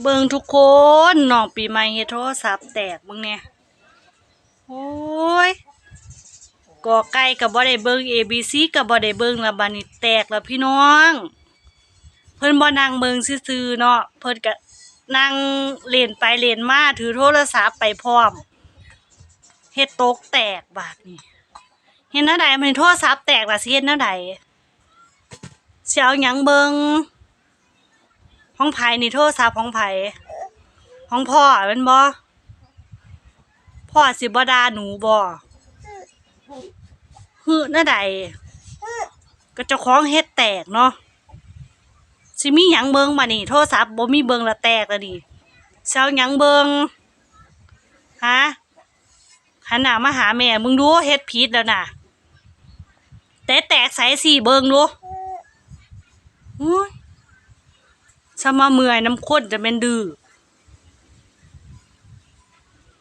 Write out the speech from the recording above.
เบิ่งทุกคนน้องปีใหม่เฮ็ดโทรศัพท์แตกเบิ่งเนี่ยโอ้ยกอไก่ก็บ่ได้เบิ่ง ABC ก็บ่ได้เบิ่งล้วบัดนี้แตกแล้วพี่น้อง เพิ่นบ่นั่งเบิ่งซื่อๆเนาะเพิ่นก็นั่งเล่นไปเล่นมาถือโทรศัพท์ไปพร้อมเฮ็ดตกแตกบาดนี้เฮ็ดแนวใดมันโทรศัพท์แตกล่ะสิเฮ็ดแนวใดสิเอาหยังเบิ่ง ห้องไผ่นี่โทรศัพท์ห้องไผ่ห้องพ่อเป็นบ่พ่อสิบดาหนูบ่ฮึน่าใดก็เจ้าของเฮ็ดแตกเนาะสิมีหยังเบิงมานี่โทรศัพท์บ่มีเบิงละแตกล้วดิสิเอาหยังเบิงฮะหันหน้ามาหาแม่ มึงดูเฮ็ดผิดแล้วน่ะแต่แตกใส่สี่เบิงดู ถ้ามาเมื่อยน้ำข้นจะเป็นดื้อ